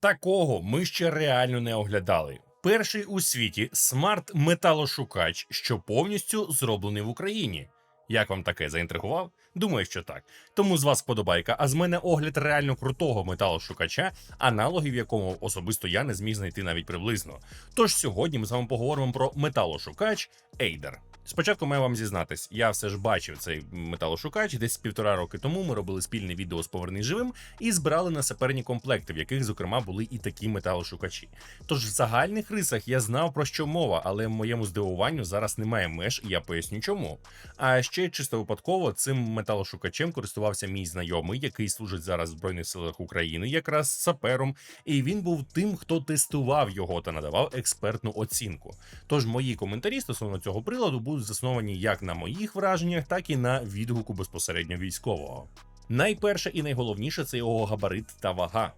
Такого ми ще реально не оглядали. Перший у світі смарт-металошукач, що повністю зроблений в Україні. Як вам таке заінтригував? Думаю, що так. Тому з вас подобайка, а з мене огляд реально крутого металошукача, аналогів якому особисто я не зміг знайти навіть приблизно. Тож сьогодні ми з вами поговоримо про металошукач Eider. Спочатку маю вам зізнатись, я все ж бачив цей металошукач. Десь півтора роки тому ми робили спільне відео з Поверний живим і збирали на саперні комплекти, в яких, зокрема, були і такі металошукачі. Тож в загальних рисах я знав про що мова, але моєму здивуванню зараз немає меж, і я поясню чому. А ще чисто випадково цим металошукачем користувався мій знайомий, який служить зараз в Збройних силах України, якраз сапером, і він був тим, хто тестував його та надавав експертну оцінку. Тож мої коментарі стосовно цього приладу будуть засновані як на моїх враженнях, так і на відгуку безпосередньо військового. Найперше і найголовніше це його габарит та вага.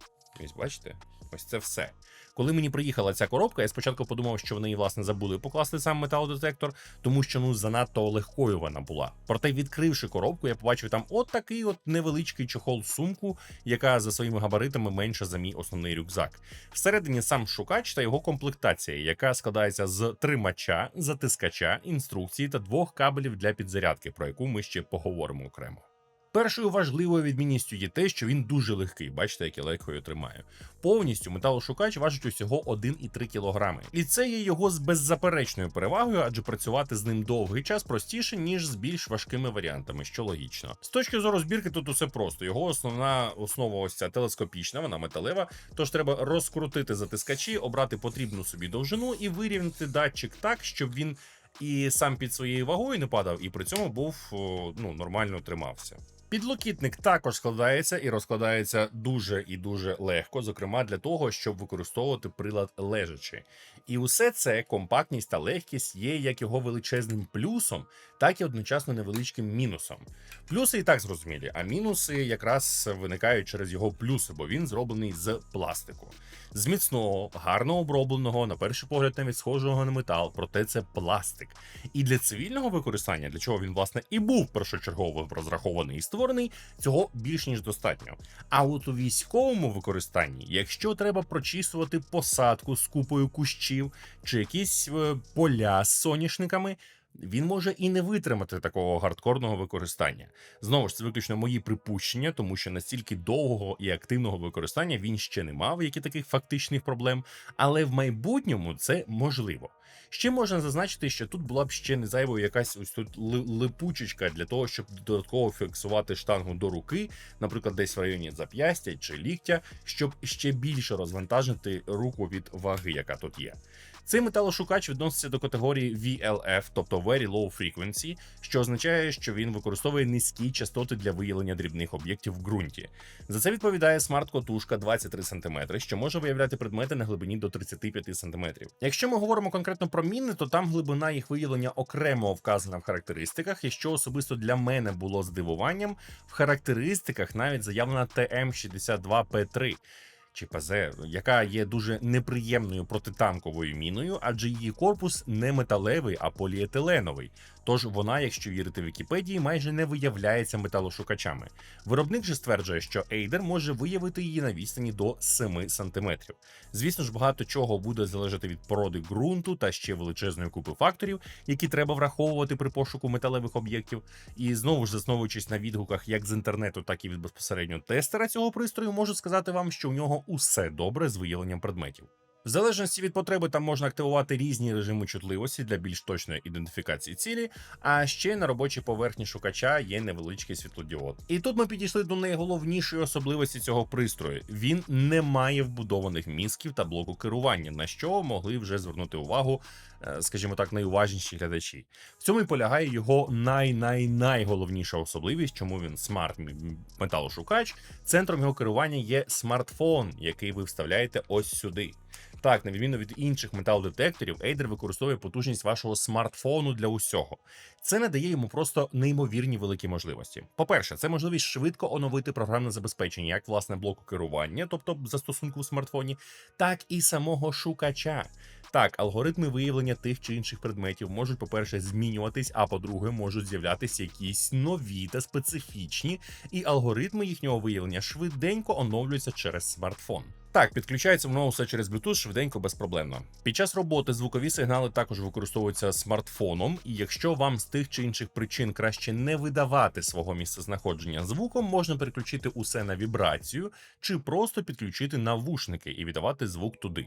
Ось бачите, ось це все. Коли мені приїхала ця коробка, я спочатку подумав, що в неї власне забули покласти сам металодетектор, тому що ну занадто легкою вона була. Проте, відкривши коробку, я побачив там от такий от невеличкий чохол сумку, яка за своїми габаритами менша за мій основний рюкзак. Всередині сам шукач та його комплектація, яка складається з тримача, затискача, інструкції та двох кабелів для підзарядки, про яку ми ще поговоримо окремо. Першою важливою відмінністю є те, що він дуже легкий. Бачите, як я легко його тримаю. Повністю металошукач важить усього 1,3 кг. І це є його з беззаперечною перевагою, адже працювати з ним довгий час простіше, ніж з більш важкими варіантами, що логічно. З точки зору збірки, тут усе просто. Його основна основа ось ця телескопічна, вона металева. Тож треба розкрутити затискачі, обрати потрібну собі довжину і вирівняти датчик так, щоб він. І сам під своєю вагою не падав, і при цьому був ну нормально тримався. Підлокітник також складається і розкладається дуже і дуже легко, зокрема для того, щоб використовувати прилад лежачи. І усе це компактність та легкість є як його величезним плюсом, так і одночасно невеличким мінусом. Плюси і так зрозумілі, а мінуси якраз виникають через його плюси, бо він зроблений з пластику. З міцного, гарно обробленого, на перший погляд навіть схожого на метал, проте це пластик. І для цивільного використання, для чого він власне і був першочергово розрахований і створений, цього більш ніж достатньо. А от у військовому використанні, якщо треба прочісувати посадку з купою кущів чи якісь е, поля з соняшниками. Він може і не витримати такого гардкорного використання. Знову ж це виключно мої припущення, тому що настільки довгого і активного використання він ще не мав, як і таких фактичних проблем, але в майбутньому це можливо. Ще можна зазначити, що тут була б ще не зайвою якась ось тут липучечка для того, щоб додатково фіксувати штангу до руки, наприклад, десь в районі зап'ястя чи ліктя, щоб ще більше розвантажити руку від ваги, яка тут є. Цей металошукач відноситься до категорії VLF, тобто Very Low Frequency, що означає, що він використовує низькі частоти для виявлення дрібних об'єктів в ґрунті. За це відповідає смарт-котушка 23 см, що може виявляти предмети на глибині до 35 см. Якщо ми говоримо конкретно про міни, то там глибина їх виявлення окремо вказана в характеристиках, і що особисто для мене було здивуванням, в характеристиках навіть заявлена ТМ62П3 чи ПЗ, яка є дуже неприємною протитанковою міною, адже її корпус не металевий, а поліетиленовий. Тож вона, якщо вірити Вікіпедії, майже не виявляється металошукачами. Виробник же стверджує, що Ейдер може виявити її на відстані до 7 см. Звісно ж, багато чого буде залежати від породи ґрунту та ще величезної купи факторів, які треба враховувати при пошуку металевих об'єктів. І знову ж засновуючись на відгуках як з інтернету, так і від безпосередньо тестера цього пристрою, можу сказати вам, що у нього усе добре з виявленням предметів. В залежності від потреби там можна активувати різні режими чутливості для більш точної ідентифікації цілі, а ще на робочій поверхні шукача є невеличкий світлодіод. І тут ми підійшли до найголовнішої особливості цього пристрою: він не має вбудованих мізків та блоку керування, на що могли вже звернути увагу, е, скажімо так, найуважніші глядачі. В цьому і полягає його най-най-найголовніша особливість, чому він смарт металошукач. Центром його керування є смартфон, який ви вставляєте ось сюди. Так, на відміну від інших металодетекторів, Ейдер використовує потужність вашого смартфону для усього. Це надає йому просто неймовірні великі можливості. По-перше, це можливість швидко оновити програмне забезпечення, як власне блоку керування, тобто застосунку в смартфоні, так і самого шукача. Так, алгоритми виявлення тих чи інших предметів можуть, по-перше, змінюватись, а по-друге, можуть з'являтися якісь нові та специфічні, і алгоритми їхнього виявлення швиденько оновлюються через смартфон. Так, підключається воно все через Bluetooth швиденько, безпроблемно. Під час роботи звукові сигнали також використовуються смартфоном, і якщо вам з тих чи інших причин краще не видавати свого місцезнаходження звуком, можна переключити усе на вібрацію чи просто підключити навушники і віддавати звук туди.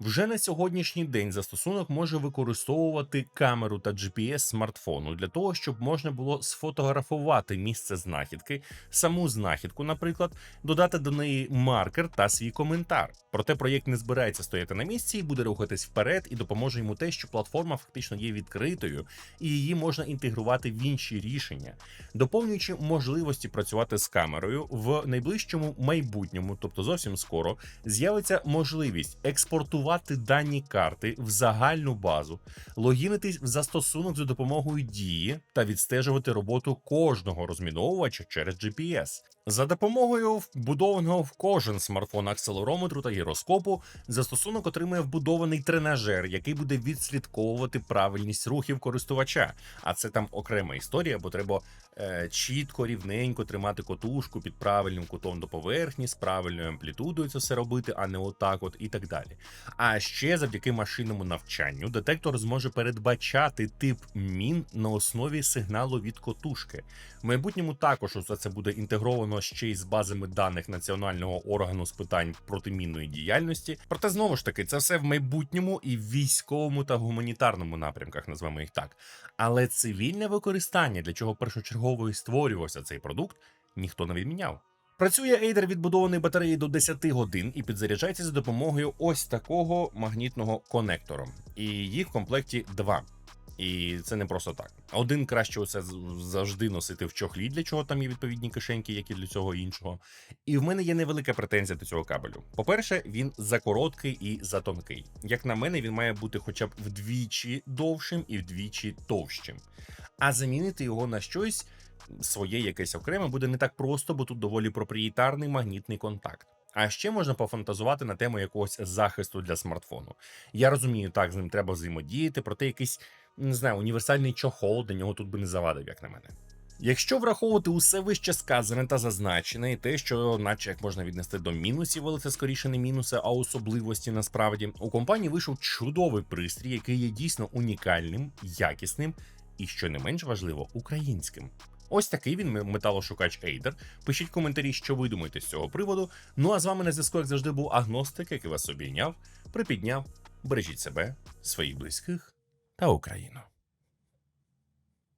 Вже на сьогоднішній день застосунок може використовувати камеру та GPS смартфону для того, щоб можна було сфотографувати місце знахідки, саму знахідку, наприклад, додати до неї маркер та свій коментар. Проте проєкт не збирається стояти на місці і буде рухатись вперед, і допоможе йому те, що платформа фактично є відкритою, і її можна інтегрувати в інші рішення, доповнюючи можливості працювати з камерою в найближчому майбутньому, тобто зовсім скоро, з'явиться можливість експортувати дані карти в загальну базу, логінитись в застосунок за допомогою дії та відстежувати роботу кожного розміновувача через GPS. За допомогою вбудованого в кожен смартфон акселерометру та гіроскопу, застосунок отримує вбудований тренажер, який буде відслідковувати правильність рухів користувача. А це там окрема історія, бо треба е, чітко, рівненько тримати котушку під правильним кутом до поверхні, з правильною амплітудою це все робити, а не отак, от і так далі. А ще завдяки машинному навчанню детектор зможе передбачати тип мін на основі сигналу від котушки. В майбутньому також усе це буде інтегровано ще й з базами даних національного органу з питань протимінної діяльності. Проте знову ж таки, це все в майбутньому і військовому та гуманітарному напрямках, назвемо їх так. Але цивільне використання, для чого першочергово і створювався цей продукт, ніхто не відміняв. Працює ейдер відбудований батареї до 10 годин і підзаряджається за допомогою ось такого магнітного конектора. І їх в комплекті два. І це не просто так. Один краще усе завжди носити в чохлі, для чого там є відповідні кишеньки, як і для цього іншого. І в мене є невелика претензія до цього кабелю. По-перше, він закороткий і затонкий. Як на мене, він має бути хоча б вдвічі довшим і вдвічі товщим. А замінити його на щось своє якесь окреме буде не так просто, бо тут доволі проприєтарний магнітний контакт. А ще можна пофантазувати на тему якогось захисту для смартфону. Я розумію, так з ним треба взаємодіяти, проте якийсь не знаю, універсальний чохол для нього тут би не завадив, як на мене. Якщо враховувати усе вище сказане та зазначене, і те, що, наче як можна віднести до мінусів, але це скоріше не мінуси, а особливості насправді, у компанії вийшов чудовий пристрій, який є дійсно унікальним, якісним і, що не менш важливо, українським. Ось такий він металошукач Ейдер. Пишіть коментарі, що ви думаєте з цього приводу. Ну а з вами на зв'язку, як завжди, був агностик, який вас обійняв, припідняв. Бережіть себе, своїх близьких та Україну.